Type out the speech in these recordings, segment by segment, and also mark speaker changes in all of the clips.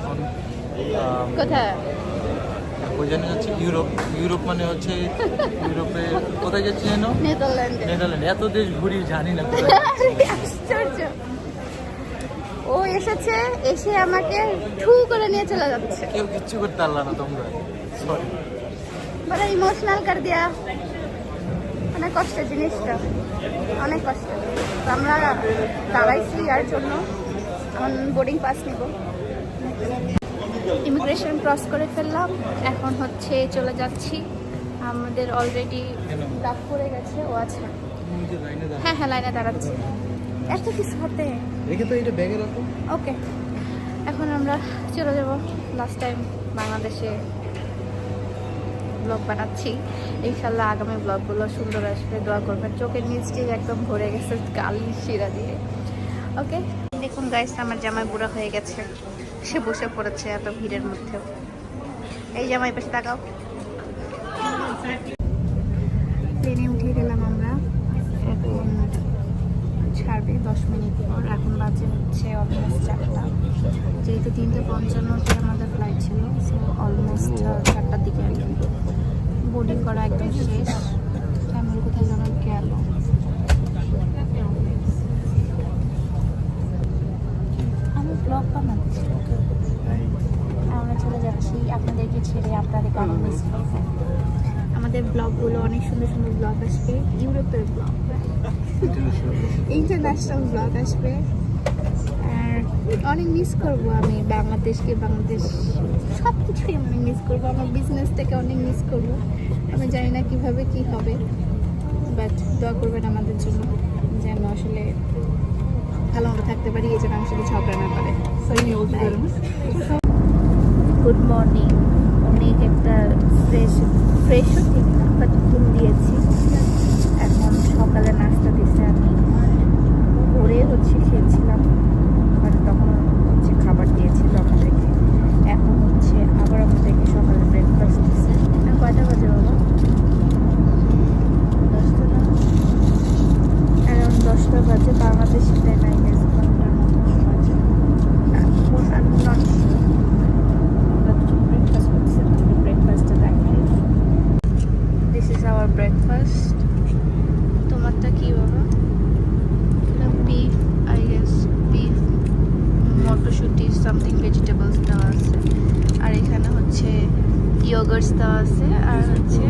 Speaker 1: এখন
Speaker 2: কোথায়?
Speaker 1: ওই জানি হচ্ছে ইউরোপ ইউরোপ মানে হচ্ছে ইউরোপে কোথায় যাচ্ছি যেন?
Speaker 2: নেদারল্যান্ডে।
Speaker 1: নেদারল্যান্ড। এত দেশ ঘুরি জানি না
Speaker 2: আশ্চর্য। ও এসেছে এসে আমাকে ঠু করে নিয়ে চলে যাচ্ছে।
Speaker 1: কেউ কিচ্ছু করতে পারলা না তোমরা। সরি
Speaker 2: বড় ইমোশনাল কর দিয়া? অনেক কষ্টের জিনিসটা। অনেক কষ্ট আমরা দাঁড়াইছি ইয়ার জন্য। বোর্ডিং পাস নিব। ইমিগ্রেশন ক্রস করে ফেললাম। এখন হচ্ছে চলে যাচ্ছি। আমাদের অলরেডি? ডাক পড়ে গেছে ও আচ্ছা হ্যাঁ হ্যাঁ লাইনে দাঁড়াচ্ছি। এত কিছু হাতে।
Speaker 1: রেখে তো এটা ব্যাগে রাখো।
Speaker 2: ওকে এখন আমরা চলে যাব। লাস্ট টাইম বাংলাদেশে ব্লগ বানাচ্ছি। ইনশাল্লাহ আগামী ব্লগগুলো সুন্দর আসবে। দোয়া করবেন। চোখের নিচটি একদম ভরে গেছে কালি শিরা দিয়ে। ওকে দেখুন গাইস আমার জামাই বুড়া হয়ে গেছে। সে বসে পড়েছে এত ভিড়ের মধ্যেও। এই জামাই পাশে তাকাও। ট্রেনে উঠে গেলাম আমরা। এখন ছাড়বে দশ মিনিট পর। এখন বাজে হচ্ছে অলমোস্ট চারটা। যেহেতু তিনটে পঞ্চান্ন পঞ্চান্নতে আমাদের ফ্লাইট ছিল সো অলমোস্ট চারটার দিকে আর কি। বোর্ডিং করা একদম শেষ। ফ্যামিলি কোথায় যেন গেল আমি ব্লগ বানাচ্ছি আমরা চলে যাচ্ছি আপনাদেরকে ছেড়ে আপনাদেরকে অনেক মিস আমাদের ব্লগগুলো অনেক সুন্দর সুন্দর ব্লগ আসবে। ইউরোপের ব্লগ ইন্টারন্যাশনাল ব্লগ আসবে। আর অনেক মিস করব আমি বাংলাদেশকে, বাংলাদেশ সব কিছুই আমি মিস করব। আমার বিজনেসটাকে অনেক মিস করব। আমি জানি না কীভাবে কি হবে বাট দোয়া করবেন আমাদের জন্য যেন আসলে ভালো মতো থাকতে পারি এই জন্য আমি শুধু ঝগড়া না করে। গুড মর্নিং অনেক একটা ফ্রেশ ফ্রেশও ঠিক না বাট ঘুম দিয়েছি। এখন সকালে নাস্তা দিছে আমি। ভোরে হচ্ছে খেয়েছিলাম মানে তখন হচ্ছে খাবার দিয়েছিল আমাদেরকে এখন হচ্ছে আবার আমাদেরকে সকালে ব্রেকফাস্ট দিচ্ছে এখন কয়টা বাজে বাবা দশটা না এখন দশটা বাজে বাংলাদেশি টাইম আই গেস বারোটার মতো বাজে আমি নট শিওর ব্রেকফাস্ট করতেছে আমাদের ব্রেকফাস্টটা দেখাই দিস ইজ আওয়ার ব্রেকফাস্ট তোমারটা কি বাবা বিফ আই গেস বিফ মটরশুটি সামথিং ভেজিটেবলস দেওয়া আছে আর এখানে হচ্ছে দেওয়া আছে আর হচ্ছে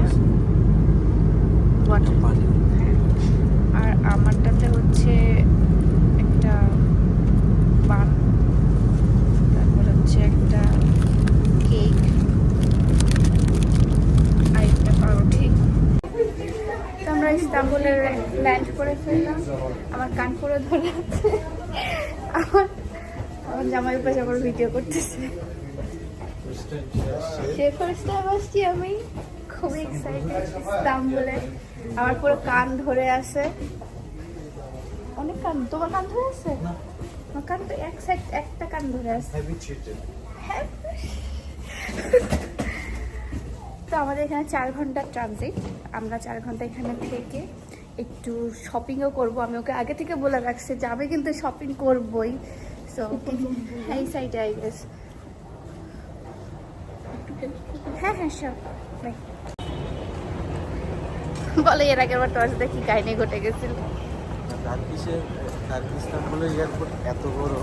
Speaker 2: ওয়াটার আর আমারটাতে হচ্ছে একটা পান তারপর হচ্ছে একটা কেক আর একটা পাউরুটি। আমরা ইস্তাম্বুলে ল্যান্ড করে ফেললাম। আমার কান পুরো ধরে আছে। আমার আমার জামাই পাশে আমার ভিডিও করতেছে। সে ফার্স্ট টাইম আসছি আমি খুবই এক্সাইটেড ইস্তাম্বুলে। আমার পুরো কান ধরে আছে। অনেক কান তোমার কান ধরে আছে? আমার কান তো এক সাইড একটা কান ধরে আছে। হ্যাঁ। তো আমাদের এখানে চার ঘণ্টার ট্রানজিট আমরা চার ঘণ্টা এখানে থেকে একটু শপিংও করব। আমি ওকে আগে থেকে বলে রাখছি যে আমি কিন্তু শপিং করবই। সো এই সাইডে আই গেস হ্যাঁ হ্যাঁ সব বলে এর আগের বার সাথে কি কাহিনী ঘটে গেছিল?
Speaker 1: টার্কিশের টার্কি ইস্তাম্বুলের এয়ারপোর্ট এত বড়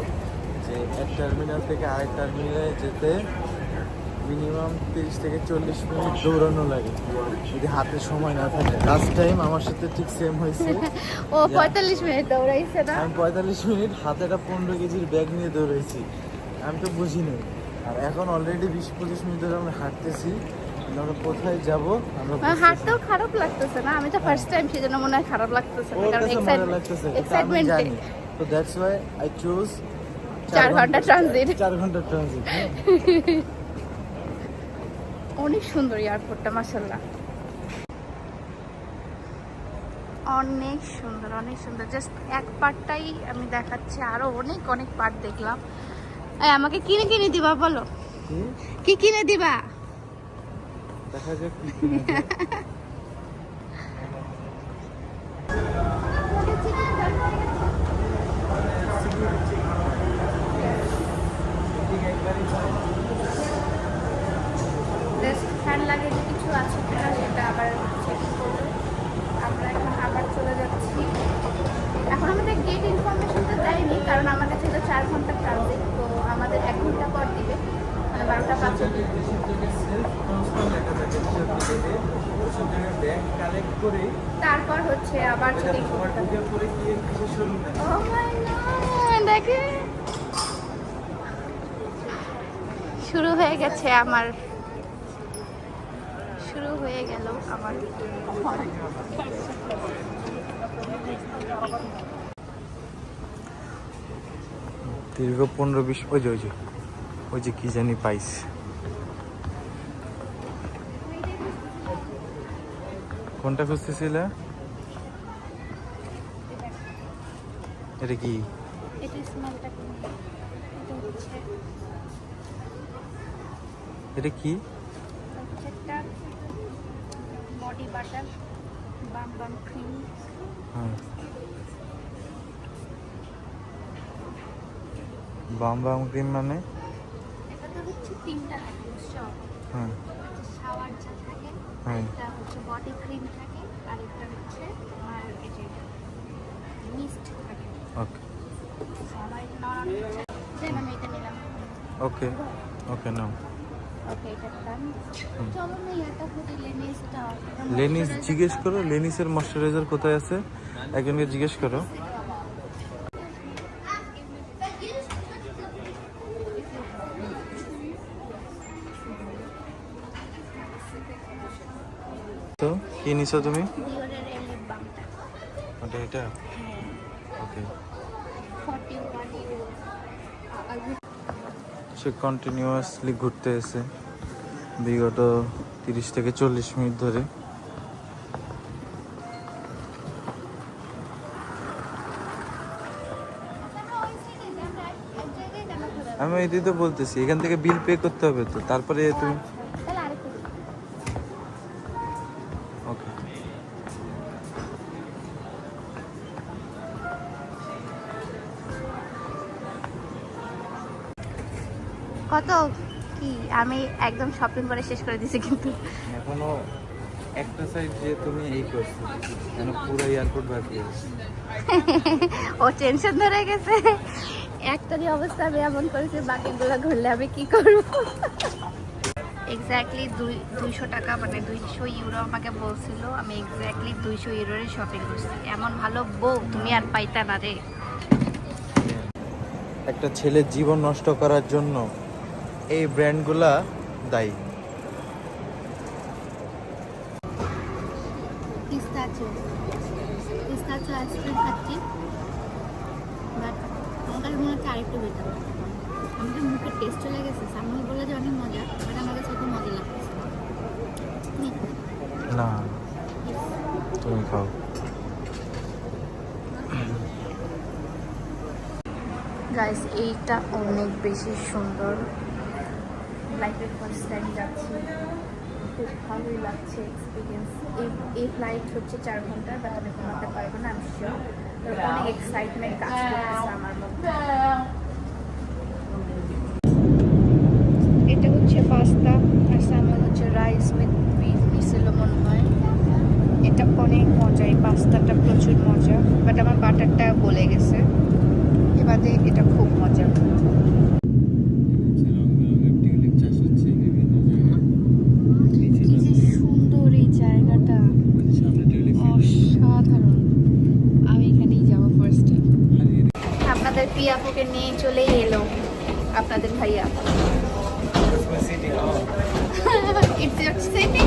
Speaker 1: যে এক টার্মিনাল থেকে আরেক টার্মিনালে যেতে মিনিমাম তিরিশ থেকে চল্লিশ মিনিট দৌড়ানো লাগে। যদি হাতে সময় না থাকে। লাস্ট টাইম আমার সাথে ঠিক সেম হয়েছে।
Speaker 2: ও পঁয়তাল্লিশ মিনিট দৌড়াইছে না?
Speaker 1: আমি পঁয়তাল্লিশ মিনিট হাতে একটা পনেরো কেজির ব্যাগ নিয়ে দৌড়াইছি। আমি তো বুঝিনি। আর এখন অলরেডি বিশ পঁচিশ মিনিট ধরে আমরা হাঁটতেছি। আমরা কোথায় যাব? আমরা
Speaker 2: হাঁটতেও খারাপ লাগতেছে না। আমি তো ফার্স্ট টাইম সেজন্য মনে হয় খারাপ লাগতেছে কারণ এক্সাইটমেন্টে
Speaker 1: তো দ্যাটস ওয়াই আই চুজ
Speaker 2: ঘণ্টা ট্রানজিট
Speaker 1: ঘণ্টা ট্রানজিট
Speaker 2: অনেক সুন্দর এয়ারপোর্টটা অনেক সুন্দর অনেক সুন্দর। জাস্ট এক পার্টটাই আমি দেখাচ্ছি আরও অনেক অনেক পার্ট দেখলাম। এই আমাকে কিনে কিনে দিবা বলো। কি কিনে দিবা?
Speaker 1: দেখা যাক কি কিনে দেয়।
Speaker 2: ফ্যান লাগে যে কিছু আছে কিনা সেটা আবার চেক করব আমরা এখন আবার চলে যাচ্ছি এখন আমাদের গেট ইনফরমেশনটা দেয়নি কারণ আমাদের ছিল চার ঘণ্টা ট্রানজিট তো আমাদের এক ঘণ্টা পর দিবে মানে বারোটা পাঁচ
Speaker 1: ব্যাগ কালেক্ট করে
Speaker 2: তারপর হচ্ছে আবার করতে
Speaker 1: করে
Speaker 2: Oh দেখে? শুরু হয়ে গেছে আমার। শুরু হয়ে গেল আমার
Speaker 1: দীর্ঘ পনেরো বিশ ওই যে ওই যে ওই যে কি জানি পাইস। কোনটা খুঁজতেছিলে? এটা কি?
Speaker 2: এটা
Speaker 1: কি?
Speaker 2: বডি বাটার বাম বাম ক্রিম
Speaker 1: বাম বাম ক্রিম মানে?
Speaker 2: এটাতে হচ্ছে তিনটা থাকে বুঝছ
Speaker 1: হ্যাঁ
Speaker 2: শাওয়ার জেল থাকে। একটা হচ্ছে বডি ক্রিম থাকে আর একটা হচ্ছে তোমার এই যে মিস্ট থাকে।
Speaker 1: ওকে।
Speaker 2: দেন আমি এটা নিলাম।
Speaker 1: ওকে নাও। লেনিস জিজ্ঞেস করো লেনিসের ময়শ্চারাইজার কোথায় আছে? একজনকে জিজ্ঞেস করো। কি নিছো তুমি? ওটা এটা? ওকে
Speaker 2: 41 ইউরো আর
Speaker 1: সে কন্টিনিউয়াসলি ঘুরতে এসে বিগত তিরিশ থেকে চল্লিশ মিনিট ধরে। আমি এটাই তো বলতেছি এখান থেকে বিল পে করতে হবে তো তারপরে তুমি
Speaker 2: একদম শপিং করে শেষ করে দিছি কিন্তু।
Speaker 1: এখনও একটা সাইড যে তুমি এই করছ কেন পুরো এয়ারপোর্ট বাকি আছে।
Speaker 2: ও টেনশন ধরে গেছে। একটারই অবস্থা আমি এমন করেছি বাকিগুলো ঘুরলে আমি কি করব? এক্স্যাক্টলি দুই দুইশো টাকা মানে দুইশো ইউরো আমাকে বলছিল আমি এক্স্যাক্টলি দুইশো ইউরোরই শপিং করছি। এমন ভালো বউ তুমি আর পাইতা না রে।
Speaker 1: একটা ছেলের জীবন নষ্ট করার জন্য এই ব্র্যান্ডগুলা দায়ী।
Speaker 2: পিস্তাচো পিস্তাচো আইসক্রিম খাচ্ছি। বাট আমার কাছে মনে হচ্ছে আরেকটু বেটার আমাদের মুখের টেস্ট চলে গেছে। সামনে বলে যে অনেক মজা বাট আমার কাছে মজা লাগছে
Speaker 1: না। তুমি খাও।
Speaker 2: গাইস এইটা অনেক বেশি সুন্দর। লাইফের ফার্স্ট টাইম যাচ্ছি। খুব ভালোই লাগছে এক্সপিরিয়েন্স এই এই ফ্লাইট হচ্ছে চার ঘণ্টা বাট আমি ঘুমাতে পারব না, আমি শিওর অনেক এক্সাইটমেন্ট কাজ করতেছে আমার মধ্যে। এটা হচ্ছে পাস্তা আর হচ্ছে রাইস হয়। এটা অনেক মজা এই পাস্তাটা প্রচুর মজা বাট আমার বাটারটা গলে গেছে। এবারে এটা খুব মজা কি যে সুন্দর এই জায়গাটা অসাধারণ আমি এখানেই যাব ফার্স্ট টাইম আপনাদের পিয়াপুকে নিয়ে চলেই এলো আপনাদের ভাইয়া ইটস ইয়োর সিটি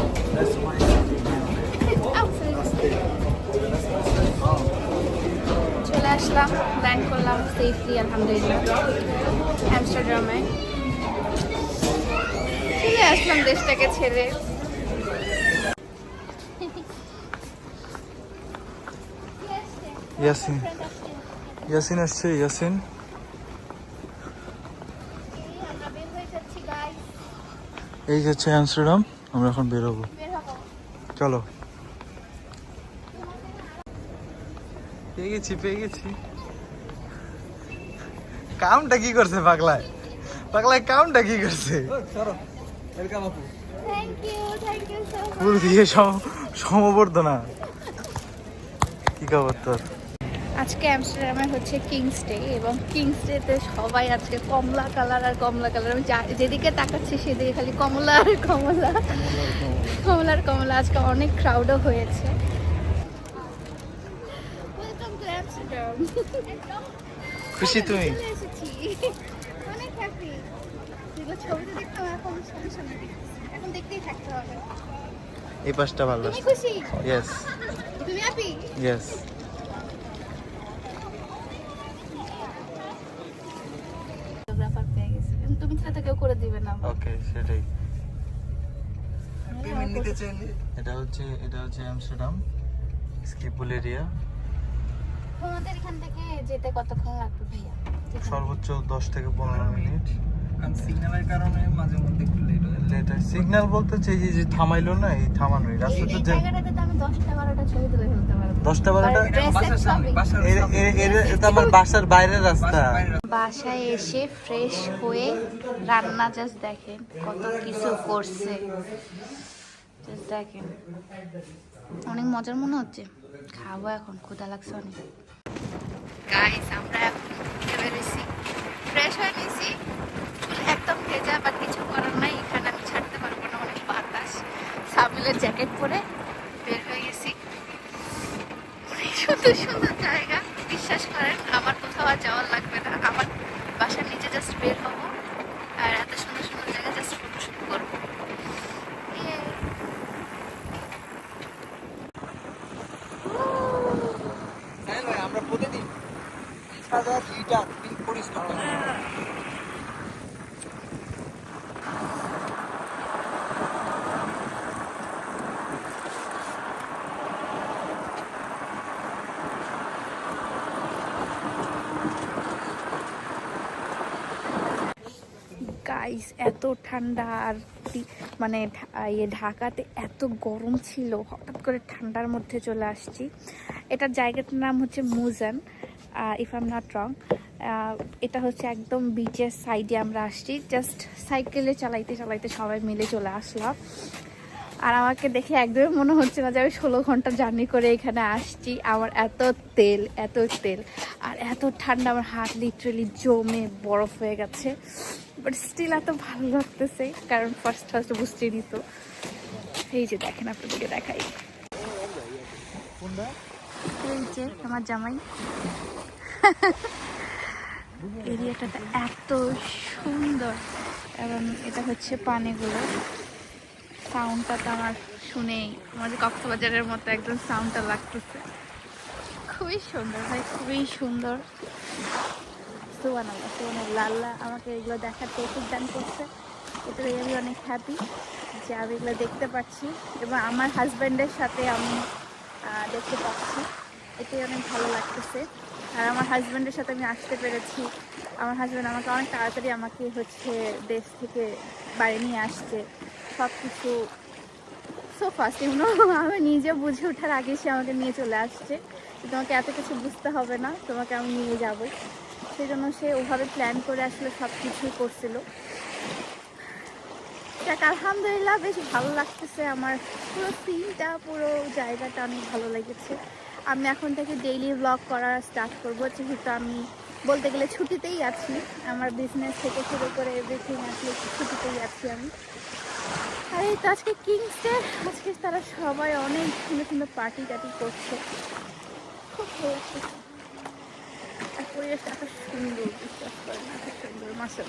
Speaker 2: চলে আসলাম ল্যান্ড করলাম সেফলি আলহামদুলিল্লাহ অ্যামস্টারডামে চলে আসলাম দেশটাকে ছেড়ে।
Speaker 1: ইয়াসিন। ইয়াসিন আসছে ইয়াসিন। এই যাচ্ছে অ্যামস্টারডাম আমরা এখন বেরোবো চলো। পেয়ে গেছি পেয়ে গেছি কামটা কি করছে পাগলায়? পাগলা কাউন্টটা কি করছে?
Speaker 3: ওয়েলকাম আপু।
Speaker 2: Thank you thank you so
Speaker 1: ফুল দিয়ে সমবর্ধনা। কি খবর তোর?
Speaker 2: আজকে অ্যামস্টারডামে হচ্ছে কিংস ডে এবং কিংস ডেতে সবাই আজকে কমলা কালার আর কমলা কালার। আমি যেদিকে তাকাচ্ছি সেদিকে খালি কমলা আর কমলা। কমলা আর কমলা। আজকে অনেক ক্রাউডও হয়েছে ওয়েলকাম টু অ্যামস্টারডাম
Speaker 1: খুশি তুমি
Speaker 2: চলে এসেছি অনেক হ্যাপি যেগুলো ছবিতে দেখতাম এখন সামনে সামনে দেখতেছি। এখন দেখতেই থাকতে হবে।
Speaker 1: এই পাশটা ভালো
Speaker 2: তুমি খুশি?
Speaker 1: ইয়েস
Speaker 2: তুমি হ্যাপি
Speaker 1: ইয়েস
Speaker 2: ফটোগ্রাফার পেয়ে গেছি। তুমি ছাড়া কেউ করে দিবে না
Speaker 1: ওকে সেটাই। এটা হচ্ছে এটা হচ্ছে আমস্টারডাম স্কিপুল এরিয়া
Speaker 2: তোমাদের এখান থেকে যেতে কতক্ষণ লাগবে ভাইয়া?
Speaker 1: সর্বোচ্চ দশ থেকে পনেরো মিনিট।
Speaker 3: কারণ সিগন্যালের কারণে মাঝে মধ্যে একটু লেট হয়ে যায়।
Speaker 1: লেটার সিগন্যাল বলতে এই যে থামাইলো না এই থামানোই।
Speaker 2: এই
Speaker 1: যে
Speaker 2: জায়গাটাতে তো আমি দশটা বারোটা
Speaker 1: এটা আমার বাসার বাইরের রাস্তা।
Speaker 2: বাসায় এসে ফ্রেশ হয়ে রান্না জাস্ট দেখেন কত কিছু করছে। জাস্ট দেখেন। অনেক মজার মনে হচ্ছে। খাব এখন ক্ষুধা লাগছে অনেক। গাইস আমরা এখন ঘুরতে বেরিয়েছি ফ্রেশ হয়ে নিয়েছি চুল একদম ভেজা বা কিছু করার নাই। এখানে আমি ছাড়তে পারব না, অনেক বাতাস। সাবিলের জ্যাকেট পরে বের হয়ে গেছি। অনেক সুন্দর সুন্দর জায়গা। বিশ্বাস করেন, আমার কোথাও যাওয়ার লাগবে না। আমার বাসার নিচে জাস্ট বের হব আর এত সুন্দর সুন্দর জায়গা জাস্ট ফটোশুট করব Yay!
Speaker 3: হ্যাঁ ভাই আমরা প্রতিদিন বিশ হাজার লিটার বিল পরিষ্কার করি।
Speaker 2: গাইস এত ঠান্ডা আর মানে ইয়ে ঢাকাতে এত গরম ছিল, হঠাৎ করে ঠান্ডার মধ্যে চলে আসছি। এটার জায়গাটার নাম হচ্ছে মুজান ইফ আম নট রং এটা হচ্ছে একদম বিচের সাইডে আমরা আসছি। জাস্ট সাইকেলে চালাইতে চালাইতে সবাই মিলে চলে আসলাম। আর আমাকে দেখে একদমই মনে হচ্ছে না যে আমি ষোলো ঘণ্টা জার্নি করে এখানে আসছি। আমার এত তেল এত তেল। আর এত ঠান্ডা, আমার হাত লিটারেলি জমে বরফ হয়ে গেছে। বাট স্টিল এত ভালো লাগতেছে, কারণ ফার্স্ট ফার্স্ট বুঝতে নিত। এই যে দেখেন, আপনাদেরকে দেখাই। এই যে আমার জামাই। এরিয়াটা এত সুন্দর। এবং এটা হচ্ছে পানিগুলো। সাউন্ডটা তো আমার শুনেই। আমাদের কক্সবাজারের মতো একদম সাউন্ডটা লাগতেছে। খুবই সুন্দর ভাই, খুবই সুন্দর। সুবান আল্লাহ সুবান আল্লাহ আমাকে এগুলো দেখার তৌফিক দান করছে। এটা আমি অনেক হ্যাপি যে আমি এগুলো দেখতে পাচ্ছি এবং আমার হাজব্যান্ডের সাথে আমি দেখতে পাচ্ছি। এটাই অনেক ভালো লাগতেছে। আর আমার হাজব্যান্ডের সাথে আমি আসতে পেরেছি। আমার হাজব্যান্ড আমাকে অনেক তাড়াতাড়ি আমাকে হচ্ছে দেশ থেকে বাড়ি নিয়ে আসছে। সব কিছু সো ফার্স্ট ইউনো আমি নিজে বুঝে ওঠার আগে সে আমাকে নিয়ে চলে আসছে। তোমাকে এত কিছু বুঝতে হবে না, তোমাকে আমি নিয়ে যাব সেই জন্য সে ওভাবে প্ল্যান করে আসলে সব কিছুই করছিল। দেখ আলহামদুলিল্লাহ বেশ ভালো লাগতেছে আমার পুরো সিনটা পুরো জায়গাটা অনেক ভালো লেগেছে। আমি এখন থেকে ডেইলি ব্লগ করা স্টার্ট করব, যেহেতু আমি বলতে গেলে ছুটিতেই আছি। আমার বিজনেস থেকে শুরু করে এভরিথিং আসলে ছুটিতেই আছি আমি। আর এই তো আজকে কিংস আজকে তারা সবাই অনেক সুন্দর সুন্দর পার্টি টাটি করছে। খুব ভালো লাগতেছে। আর পরিবেশটা এত সুন্দর বিশ্বাস করেন এত সুন্দর মাসে